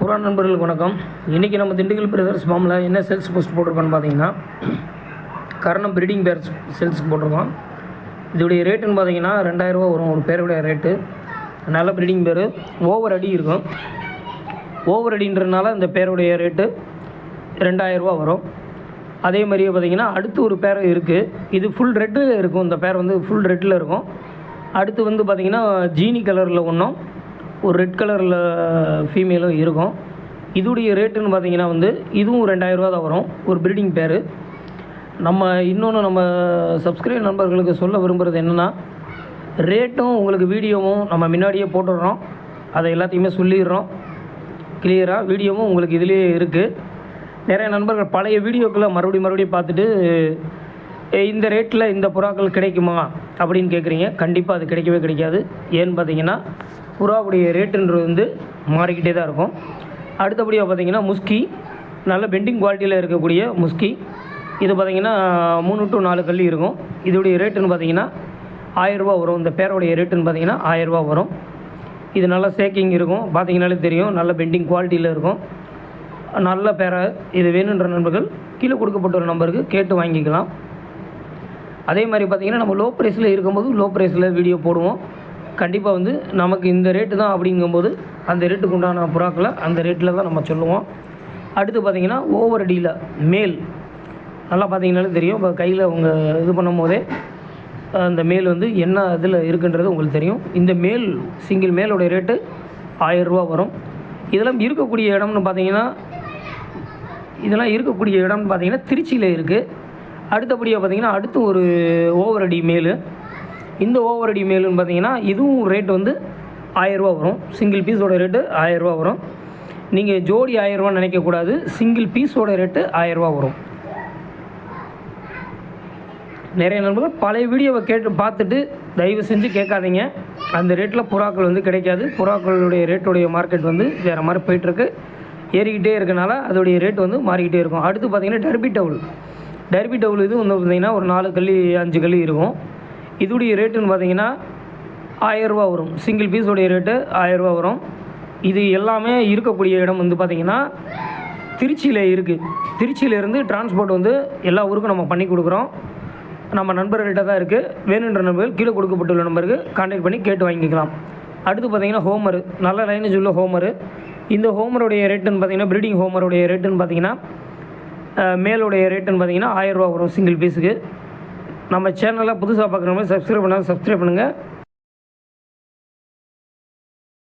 புறா நண்பர்களுக்கு வணக்கம். இன்றைக்கி நம்ம திண்டுக்கல் பிரதர்ஸ் ஃபார்மில் என்ன செல்ஸ் போஸ்ட் போட்டிருக்கோன்னு பார்த்தீங்கன்னா கரணம் ப்ரீடிங் பேர் செல்ஸ் போட்டிருக்கோம். இதோடைய ரேட்டுன்னு பார்த்தீங்கன்னா ரெண்டாயிரரூவா வரும். ஒரு பேருடைய ரேட்டு நல்ல ப்ரீடிங் பேர் ஓவர் அடி இருக்கும். ஓவர் அடின்றதுனால இந்த பேருடைய ரேட்டு ரெண்டாயிரரூவா வரும். அதே மாதிரியே பார்த்தீங்கன்னா அடுத்து ஒரு பேர் இருக்குது இது ஃபுல் ரெட்டில் இருக்கும். இந்த பேர் வந்து ஃபுல் ரெட்டில் இருக்கும். அடுத்து வந்து பார்த்திங்கன்னா ஜீனி கலரில் ஒன்றும் ஒரு ரெட் கலரில் ஃபீமேலும் இருக்கும். இதுடைய ரேட்டுன்னு பார்த்தீங்கன்னா வந்து இதுவும் ரெண்டாயிரரூவா தான் வரும். ஒரு ப்ரீடிங் பேர். நம்ம இன்னொன்று நம்ம சப்ஸ்கிரைப் நண்பர்களுக்கு சொல்ல விரும்புகிறது என்னென்னா ரேட்டும் உங்களுக்கு வீடியோவும் நம்ம முன்னாடியே போட்டுடுறோம். அதை எல்லாத்தையுமே சொல்லிடுறோம். கிளியராக வீடியோவும் உங்களுக்கு இதிலே இருக்குது நிறைய நண்பர்கள் பழைய வீடியோக்களை மறுபடியும் மறுபடியும் பார்த்துட்டு இந்த ரேட்டில் இந்த புறாக்கள் கிடைக்குமா? அப்படின்னு கேட்குறீங்க கண்டிப்பாக அது கிடைக்கவே கிடைக்காது. ஏன்னு பார்த்தீங்கன்னா புறாவுடைய ரேட்டுன்றது வந்து மாறிக்கிட்டே தான் இருக்கும். அடுத்தபடியாக பார்த்தீங்கன்னா முஸ்கி. நல்ல பெண்டிங் குவாலிட்டியில் இருக்கக்கூடிய முஸ்கி. இது பார்த்தீங்கன்னா மூணு டு நாலு கல்லி இருக்கும். இதோடைய ரேட்டுன்னு பார்த்தீங்கன்னா ஆயரூபா வரும். இந்த பேரோடைய ரேட்டுன்னு பார்த்தீங்கன்னா ஆயரூபா வரும். இது நல்லா சேக்கிங் இருக்கும். பார்த்தீங்கனாலே தெரியும். நல்ல பெண்டிங் குவாலிட்டியில் இருக்கும். நல்ல பேரை இது வேணுன்ற நண்பர்கள் கீழே கொடுக்கப்பட்ட ஒரு நம்பருக்கு கேட்டு வாங்கிக்கலாம். அதே மாதிரி பார்த்தீங்கன்னா நம்ம லோ ப்ரைஸில் இருக்கும்போது லோ ப்ரைஸில் வீடியோ போடுவோம். கண்டிப்பாக வந்து நமக்கு இந்த ரேட்டு தான் அப்படிங்கும்போது அந்த ரேட்டுக்கு உண்டான புறாக்களை அந்த ரேட்டில் தான் நம்ம சொல்லுவோம். அடுத்து பார்த்தீங்கன்னா ஓவர் அடியில் மேல் நல்லா பார்த்தீங்கனாலே தெரியும். இப்போ கையில் அவங்க இது பண்ணும் போதே அந்த மேல் வந்து என்ன இதில் இருக்குன்றது உங்களுக்கு தெரியும். இந்த மேல் சிங்கிள் மேலோடைய ரேட்டு ஆயரூபா வரும். இதெல்லாம் இருக்கக்கூடிய இடம்னு பார்த்தீங்கன்னா இதெல்லாம் இருக்கக்கூடிய இடம்னு பார்த்தீங்கன்னா திருச்சியில் இருக்குது அடுத்தபடியாக பார்த்தீங்கன்னா அடுத்து ஒரு ஓவர் அடி மேலு இந்த ஓவர் அடி மேலுன்னு பார்த்தீங்கன்னா இதுவும் ரேட் வந்து ஆயரூபா வரும். சிங்கிள் பீஸோட ரேட்டு ஆயரூபா வரும். நீங்கள் ஜோடி ஆயரூவான்னு நினைக்கக்கூடாது சிங்கிள் பீஸோட ரேட்டு ஆயரூபா வரும். நிறைய நண்பர்கள் பழைய வீடியோவை கேட்டு பார்த்துட்டு தயவு செஞ்சு கேட்காதீங்க. அந்த ரேட்டில் புறாக்கள் வந்து கிடைக்காது. புறாக்களுடைய ரேட்டுடைய மார்க்கெட் வந்து வேறு மாதிரி போயிட்டுருக்கு. ஏறிக்கிட்டே இருக்கனால அதோடைய ரேட் வந்து மாறிக்கிட்டே இருக்கும். அடுத்து பார்த்தீங்கன்னா டர்பி டவுல் டர்பி டவுல் இது வந்து பார்த்தீங்கன்னா ஒரு நாலு கல்லி அஞ்சு கல்லி இருக்கும். இதுடைய ரேட்டுன்னு பார்த்தீங்கன்னா ஆயரூபா வரும். சிங்கிள் பீஸோடைய ரேட்டு ஆயரூபா வரும். இது எல்லாமே இருக்கக்கூடிய இடம் வந்து பார்த்திங்கன்னா திருச்சியில் இருக்குது திருச்சியிலேருந்து டிரான்ஸ்போர்ட் வந்து எல்லா ஊருக்கும் நம்ம பண்ணி கொடுக்குறோம். நம்ம நண்பர்கள்ட்ட தான் இருக்குது வேணுன்ற நண்பர்கள் கீழே கொடுக்கப்பட்டுள்ள நம்பருக்கு கான்டாக்ட் பண்ணி கேட்டு வாங்கிக்கலாம். அடுத்து பார்த்தீங்கன்னா ஹோமரு நல்ல லைனேஜ் உள்ள ஹோமரு இந்த ஹோமருடைய ரேட்டுன்னு பார்த்தீங்கன்னா ப்ரீடிங் ஹோமருடைய ரேட்டுன்னு பார்த்தீங்கன்னா மேலுடைய ரேட்டுன்னு பார்த்தீங்கன்னா ஆயிரரூபா வரும் சிங்கிள் பீஸுக்கு நம்ம சேனலில் புதுசாக பார்க்குறவங்க சப்ஸ்கிரைப் பண்ணால் சப்ஸ்கிரைப் பண்ணுங்கள்